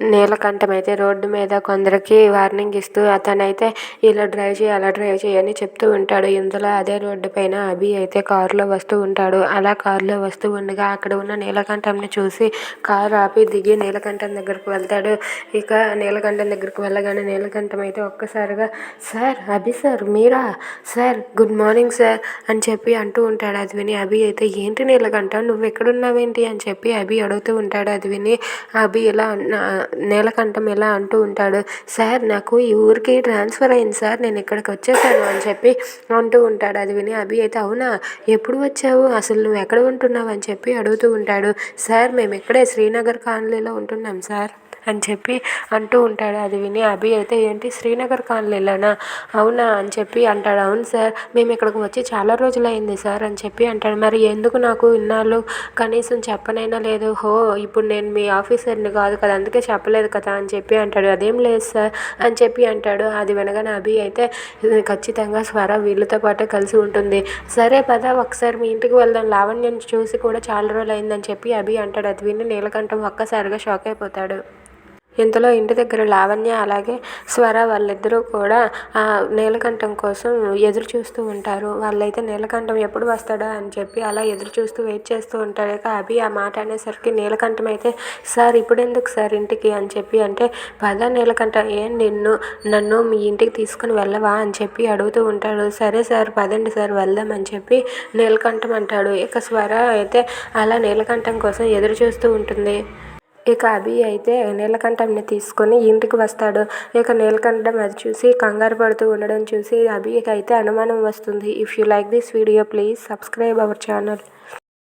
నీలకంఠం అయితే రోడ్డు మీద కొందరికి వార్నింగ్ ఇస్తూ అతనైతే ఇలా డ్రైవ్ చేయి అలా డ్రైవ్ చేయి అని చెప్తూ ఉంటాడు. ఇందులో అదే రోడ్డు పైన అభి అయితే కారులో వస్తూ ఉంటాడు. అలా కారులో వస్తూ ఉండగా అక్కడ ఉన్న నీలకంఠంని చూసి కారు ఆపి దిగి నీలకంఠం దగ్గరకు వెళ్తాడు. ఇక నీలకంఠం దగ్గరకు వెళ్ళగానే నీలకంఠం అయితే ఒక్కసారిగా సార్ అభి సార్ మీరా? సార్ గుడ్ మార్నింగ్ సార్ అని చెప్పి అంటూ ఉంటాడు అది విని అభి అయితే ఏంటి నీలకంఠం నువ్వు ఎక్కడున్నావేంటి? అని చెప్పి అభి అడుగుతూ ఉంటాడు అది విని అభి ఇలా నీలకంఠం ఇలా అంటూ ఉంటాడు సార్ నాకు ఈ ఊరికి ట్రాన్స్ఫర్ అయింది సార్ నేను ఇక్కడికి వచ్చేసాను అని చెప్పి అంటూ ఉంటాడు. అది విని అభి అయితే అవునా? ఎప్పుడు వచ్చావు? అసలు నువ్వు ఎక్కడ ఉంటున్నావు? అని చెప్పి అడుగుతూ ఉంటాడు. సార్ మేము ఇక్కడే శ్రీనగర్ కాలనీలో ఉంటున్నాం సార్. అని చెప్పి అంటూ ఉంటాడు. అది విని అభి అయితే ఏంటి శ్రీనగర్ కాలనీలోనా అవునా అని చెప్పి అంటాడు. అవును సార్ మేము ఇక్కడికి వచ్చి చాలా రోజులైంది సార్ అని చెప్పి అంటాడు. మరి ఎందుకు నాకు ఇన్నాళ్ళు కనీసం చెప్పనైనా లేదు? హో ఇప్పుడు నేను మీ ఆఫీసర్ని కాదు కదా అందుకే చెప్పలేదు కదా అని చెప్పి అంటాడు. అదేం లేదు సార్ అని చెప్పి అంటాడు. అది వినగానే అభి అయితే ఖచ్చితంగా స్వర వీళ్ళతో పాటే కలిసి ఉంటుంది. సరే పద ఒకసారి మీ ఇంటికి వెళ్దాం. లావణ్యం చూసి కూడా చాలా రోజులు అయిందని చెప్పి అభి అంటాడు. అది విని నీలకంఠం ఒక్కసారిగా షాక్ అయిపోతాడు. ఇంతలో ఇంటి దగ్గర లావణ్య అలాగే స్వర వాళ్ళిద్దరూ కూడా ఆ నీలకంఠం కోసం ఎదురు చూస్తూ ఉంటారు. వాళ్ళైతే నీలకంఠం ఎప్పుడు వస్తాడా అని చెప్పి అలా ఎదురు చూస్తూ వెయిట్ చేస్తూ ఉంటాడు ఇక అభి ఆ మాట అనేసరికి నీలకంఠం అయితే సార్ ఇప్పుడు ఎందుకు సార్ ఇంటికి? అని చెప్పి అంటే పద నీలకంఠం ఏం నిన్ను నన్ను మీ ఇంటికి తీసుకుని వెళ్ళవా? అని చెప్పి అడుగుతూ ఉంటాడు. సరే సార్ పదండి సార్ వెళ్దాం అని చెప్పి నీలకంఠం అంటాడు. ఇక స్వర అయితే అలా నీలకంఠం కోసం ఎదురు చూస్తూ ఉంటుంది. ఇక అభి అయితే నీలకంఠంని తీసుకొని ఇంటికి వస్తాడు. ఇక నీలకంఠం అది చూసి కంగారు పడుతూ ఉండడం చూసి అభికి అయితే అనుమానం వస్తుంది. If you like this video please subscribe our channel